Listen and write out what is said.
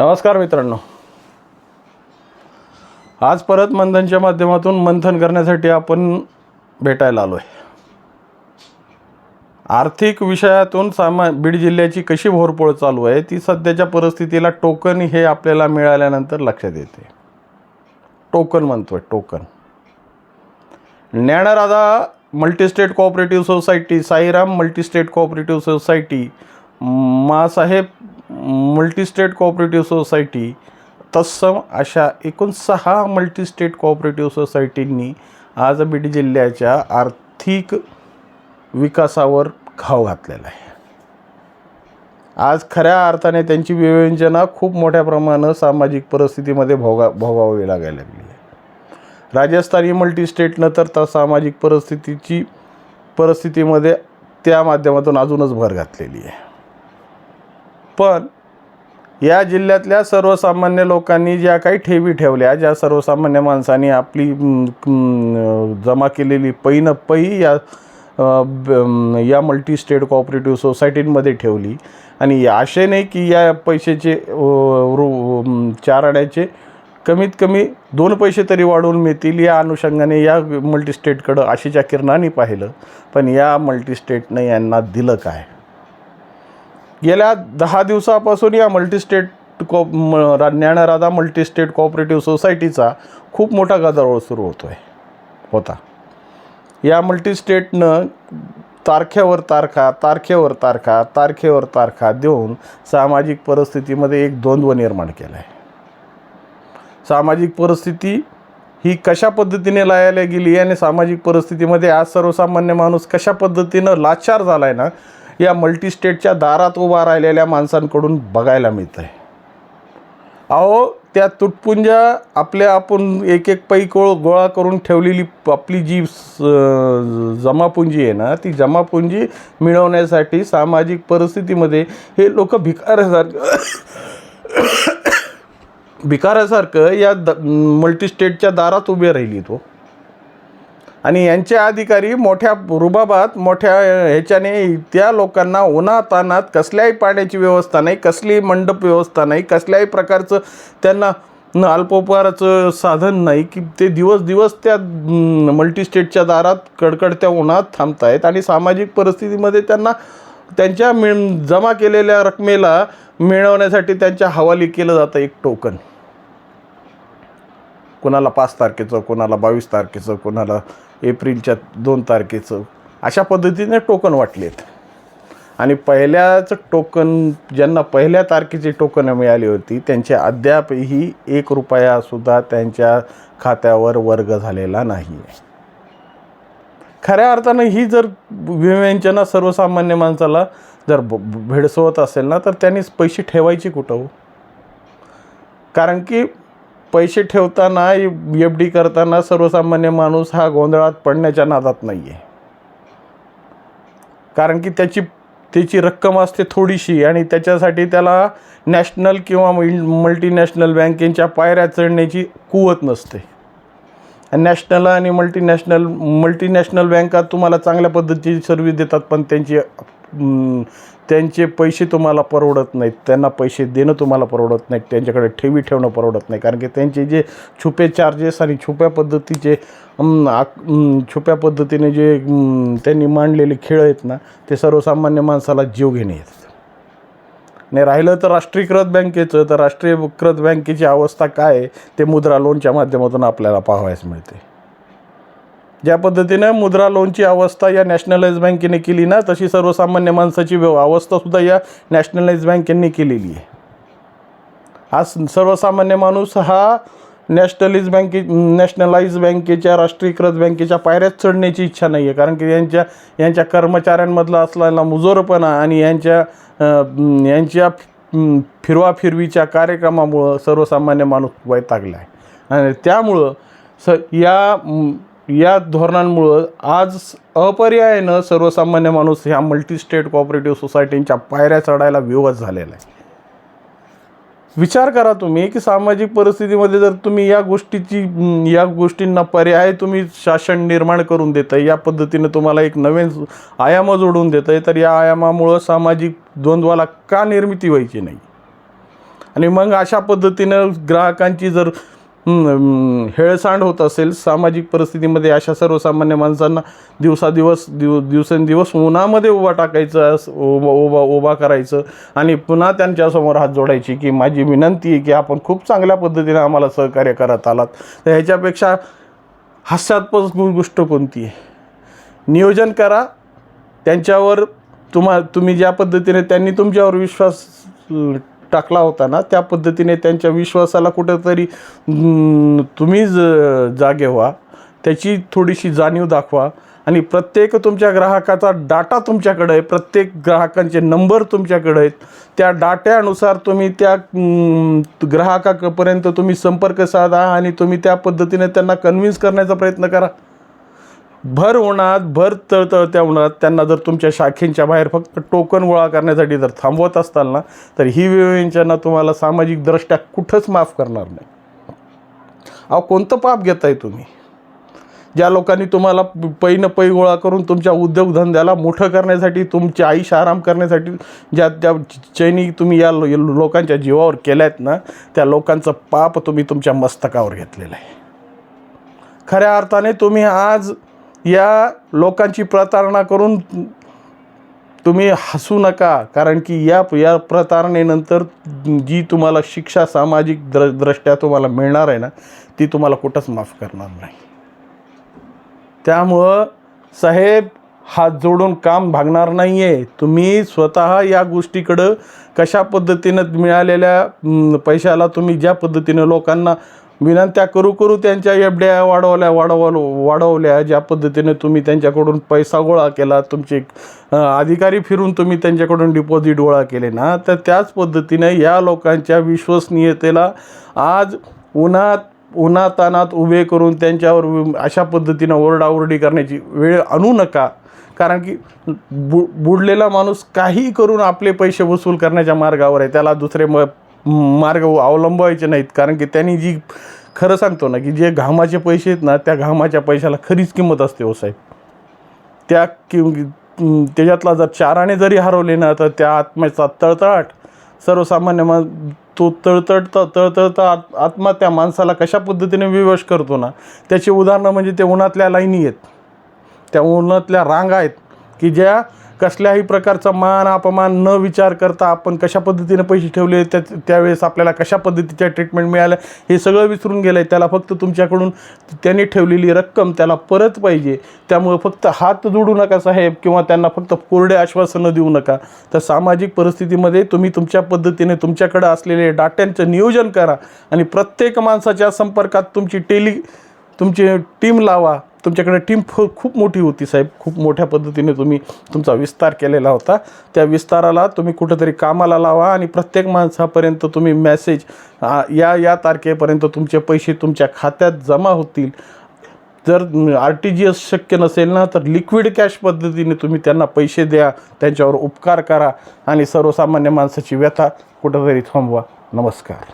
नमस्कार मित्रांनो. आज परत मंथनच्या माध्यमातून मंथन करण्यासाठी आपण भेटायला आलो आहे आर्थिक विषयातून सामा बीड जिल्ह्याची कशी भोरपोळ चालू आहे ती सध्याच्या परिस्थितीला टोकन हे आपल्याला मिळाल्यानंतर लक्षात येते. टोकन म्हणतो आहे token Dnyanradha multistate cooperative society Sairam multistate cooperative society Masaheb multistate cooperative society तत्सम अशा एकूण सहा मल्टीस्टेट कोऑपरेटिव्ह सोसायटींनी आज बीड जिल्ह्याच्या आर्थिक विकासावर घाव घातलेला आहे. आज खऱ्या अर्थाने त्यांची विवेचना खूप मोठ्या प्रमाणात सामाजिक परिस्थितीमध्ये भोगा भोगावी लागायला लागली आहे. राजस्थानी मल्टीस्टेटनं तर त्या सामाजिक परिस्थितीची परिस्थितीमध्ये त्या माध्यमातून अजूनच भर घातलेली आहे. पण या जिल्ह्यातल्या सर्वसामान्य लोकांनी ज्या काही ठेवी ठेवल्या ज्या सर्वसामान्य माणसांनी आपली जमा केलेली पैन न पै या ब- या मल्टी स्टेट कोऑपरेटिव्ह सोसायटींमध्ये ठेवली. आणि असे नाही की या पैशाचे रु चार आड्याचे कमीत कमी दोन पैसे तरी वाढवून मिळतील या अनुषंगाने या मल्टीस्टेटकडं आशेच्या किरणाने पाहिलं. पण या मल्टीस्टेटनं यांना दिलं काय? गेल्या दहा दिवसापासून या मल्टीस्टेट को म- रा- ज्ञानराधा मल्टीस्टेट कोऑपरेटिव्ह सोसायटीचा खूप मोठा गदारोळ सुरू होतो आहे होता. या मल्टीस्टेटनं तारखेवर तारखा तारखेवर तारखा तारखेवर तारखा देऊन सामाजिक परिस्थितीमध्ये एक द्वंद्व निर्माण केला आहे सामाजिक परिस्थिती ही कशा पद्धतीने लायाला गेली आणि सामाजिक परिस्थितीमध्ये आज सर्वसामान्य माणूस कशा पद्धतीनं लाचार झाला आहे ना या मल्टीस्टेटच्या दारात उभा राहिलेल्या माणसांकडून बघायला मिळतं आहे अहो त्या तुटपुंजा आपल्या आपण एक एक पै गोळ गोळा करून ठेवलेली आपली जी स- जमापुंजी आहे ना ती जमापुंजी मिळवण्यासाठी सामाजिक परिस्थितीमध्ये हे लोक भिकाऱ्यासारखं भिकाऱ्यासारखं या द मल्टीस्टेटच्या दारात उभे राहिली तो. आणि यांचे अधिकारी मोठ्या रुबाबात मोठ्या ह्याच्याने त्या लोकांना उन्हातानात कसल्याही पाण्याची व्यवस्था नाही कसलीही मंडप व्यवस्था नाही कसल्याही प्रकारचं त्यांना अल्पोपहाराचं साधन नाही की ते दिवस दिवस त्या मल्टीस्टेटच्या दारात कडकडत्या उन्हात थांबतायत आणि सामाजिक परिस्थितीमध्ये त्यांना त्यांच्या मिळ जमा केलेल्या रकमेला मिळवण्यासाठी त्यांच्या हवाली केलं जातं एक टोकन कोणाला पाच तारखेचं कोणाला बावीस तारखेचं कोणाला एप्रिलच्या दोन तारखेचं अशा पद्धतीने टोकन वाटलेत. आणि पहिल्याचं टोकन ज्यांना पहिल्या तारखेची टोकनं मिळाली होती त्यांचे अद्यापही एक रुपयासुद्धा त्यांच्या खात्यावर वर्ग झालेला नाही. आहे खऱ्या अर्थानं ही जर विवेचना सर्वसामान्य माणसाला जर भेडसवत असेल ना तर त्यांनीच पैसे ठेवायचे कुठं हो? कारण की पैसे ठेवताना एफ डी करताना सर्वसामान्य माणूस हा गोंधळात पडण्याच्या नादात नाही आहे कारण की त्याची त्याची रक्कम असते थोडीशी आणि त्याच्यासाठी त्याला नॅशनल किंवा मल्टीनॅशनल बँकेच्या पायऱ्या चढण्याची कुवत नसते. नॅशनल आणि मल्टीनॅशनल मल्टीनॅशनल बँका तुम्हाला चांगल्या पद्धतीची सर्व्हिस देतात पण त्यांची त्यांचे पैसे तुम्हाला परवडत नाहीत त्यांना पैसे देणं तुम्हाला परवडत नाहीत त्यांच्याकडे ठेवी ठेवणं परवडत नाही. कारण की त्यांचे जे छुपे चार्जेस आणि छुप्या पद्धतीचे छुप्या पद्धतीने जे त्यांनी मांडलेले खेळ आहेत ना ते सर्वसामान्य माणसाला जीव घेणे येतात नाही राहिलं तर राष्ट्रीयकृत बँकेचं तर राष्ट्रीयकृत बँकेची अवस्था काय आहे ते मुद्रा लोनच्या माध्यमातून आपल्याला पाहावयास मिळते. ज्या पद्धतीनं मुद्रा लोनची अवस्था या नॅशनलाइज बँकेने केली ना तशी सर्वसामान्य माणसाची व्यव अवस्थासुद्धा या नॅशनलाइज बँकेने केलेली आहे. आज सर्वसामान्य माणूस हा नॅशनलाइज बँके नॅशनलाइज बँकेच्या राष्ट्रीयकृत बँकेच्या पायऱ्यात चढण्याची इच्छा नाही आहे. कारण की यांच्या यांच्या कर्मचाऱ्यांमधला असलेला मुजोरपणा आणि यांच्या यांच्या फिरवाफिरवीच्या कार्यक्रमामुळं सर्वसामान्य माणूस वैतागला आहे. आणि त्यामुळं स या या धोरणांमुळं आज अपर्यायानं सर्वसामान्य माणूस ह्या मल्टीस्टेट कॉपरेटिव्ह सोसायटींच्या पायऱ्या चढायला विवश झालेला आहे. विचार करा तुम्ही की सामाजिक परिस्थितीमध्ये जर तुम्ही या गोष्टीची या गोष्टींना पर्याय तुम्ही शासन निर्माण करून देत आहे या पद्धतीने तुम्हाला एक नवीन आयाम जोडून देत आहे तर या आयामामुळं सामाजिक द्वंद्वाला का निर्मिती व्हायची नाही? आणि मग अशा पद्धतीनं ग्राहकांची जर हेळसांड होत असेल सामाजिक परिस्थितीमध्ये अशा सर्वसामान्य माणसांना दिवसादिवस दिव दिवसेंदिवस उन्हामध्ये उभा टाकायचं उभा उभा उभा करायचं आणि पुन्हा त्यांच्यासमोर हात जोडायची की माझी विनंती आहे की आपण खूप चांगल्या पद्धतीने आम्हाला सहकार्य करत आलात. तर ह्याच्यापेक्षा हास्यात्मक गोष्ट कोणती? आहे नियोजन करा. त्यांच्यावर तुम्हा तुम्ही ज्या पद्धतीने त्यांनी तुमच्यावर विश्वास टाकला होता ना त्या पद्धतीने त्यांच्या विश्वासाला कुठंतरी तुम्ही ज जागे व्हा त्याची थोडीशी जाणीव दाखवा. आणि प्रत्येक तुमच्या ग्राहकाचा डाटा तुमच्याकडे आहे प्रत्येक ग्राहकांचे नंबर तुमच्याकडे आहेत. त्या डाट्यानुसार तुम्ही त्या ग्राहकापर्यंत तुम्ही संपर्क साधा आणि तुम्ही त्या पद्धतीने त्यांना कन्व्हिन्स करण्याचा प्रयत्न करा. भर उन्हात भर तळतळत्या उन्हात त्यांना जर तुमच्या शाखेंच्या बाहेर फक्त टोकन गोळा करण्यासाठी जर थांबवत असताल ना तर ही विवेचना तुम्हाला सामाजिकदृष्ट्या कुठंच माफ करणार नाही. अहो कोणतं पाप घेताय तुम्ही? ज्या लोकांनी तुम्हाला पैनं पै गोळा करून तुमच्या उद्योगधंद्याला मोठं करण्यासाठी तुमची आयुष्य आराम करण्यासाठी ज्या त्या चैनी तुम्ही या लोकांच्या जीवावर केल्या आहेत ना त्या लोकांचं पाप तुम्ही तुमच्या मस्तकावर घेतलेलं आहे. खऱ्या अर्थाने तुम्ही आज या लोकांची प्रतारणा करून तुम्ही हसू नका कारण की या या प्रतारणेनंतर जी तुम्हाला शिक्षा सामाजिक द्र दृष्ट्या तुम्हाला मिळणार आहे ना ती तुम्हाला कुठंच माफ करणार नाही. त्यामुळं साहेब हात जोडून काम भागणार नाही आहे तुम्ही स्वतः या गोष्टीकडं कशा पद्धतीनं मिळालेल्या पैशाला तुम्ही ज्या पद्धतीनं लोकांना विनंत्या करू करू त्यांच्या एफड्या वाढवल्या वाढवल वाढवल्या. ज्या पद्धतीने तुम्ही त्यांच्याकडून पैसा गोळा केला तुमचे अधिकारी फिरून तुम्ही त्यांच्याकडून डिपॉझिट गोळा केले ना तर त्याच पद्धतीने या लोकांच्या विश्वसनीयतेला आज उन्हात उन्हातानात उभे करून त्यांच्यावर अशा पद्धतीनं ओरडाओरडी करण्याची वेळ आणू नका. कारण की बु बुडलेला माणूस काही करून आपले पैसे वसूल करण्याच्या मार्गावर आहे. त्याला दुसरे म मार्ग अवलंबायचे नाहीत. कारण की त्यांनी जी खरं सांगतो ना की जे घामाचे पैसे आहेत ना त्या घामाच्या पैशाला खरीच किंमत असते हो साहेब. त्या कि त्याच्यातला जर चाराने जरी हरवले ना तर त्या आत्म्याचा तळतळाट सर्वसामान्य मा तो तळतळता तळतळता आत आत्मा त्या माणसाला कशा पद्धतीने विवश करतो ना त्याची उदाहरणं म्हणजे ते उन्हातल्या लाईनी आहेत. त्या उन्हातल्या रांगा आहेत की ज्या कसल्याही प्रकारचा मान अपमान न विचार करता आपण कशा पद्धतीने पैसे ठेवले त्या त्यावेळेस आपल्याला कशा पद्धतीच्या ट्रीटमेंट मिळाल्या हे सगळं विसरून गेलं आहे त्याला फक्त तुमच्याकडून त्याने ठेवलेली रक्कम त्याला परत पाहिजे. त्यामुळं फक्त हात जोडू नका साहेब किंवा त्यांना फक्त कोरडे आश्वासनं देऊ नका. तर सामाजिक परिस्थितीमध्ये तुम्ही तुमच्या पद्धतीने तुमच्याकडे असलेले डाट्यांचं नियोजन करा आणि प्रत्येक माणसाच्या संपर्कात तुमची टेली तुमची टीम लावा. तुमच्याकडे टीम फ खूप मोठी होती साहेब. खूप मोठ्या पद्धतीने तुम्ही तुमचा विस्तार केलेला होता. त्या विस्ताराला तुम्ही कुठंतरी कामाला लावा आणि प्रत्येक माणसापर्यंत तुम्ही मॅसेज या या तारखेपर्यंत तुमचे पैसे तुमच्या खात्यात जमा होतील. जर आर टी जी एस शक्य नसेल ना तर लिक्विड कॅश पद्धतीने तुम्ही त्यांना पैसे द्या त्यांच्यावर उपकार करा आणि सर्वसामान्य माणसाची व्यथा कुठंतरी थांबवा. नमस्कार.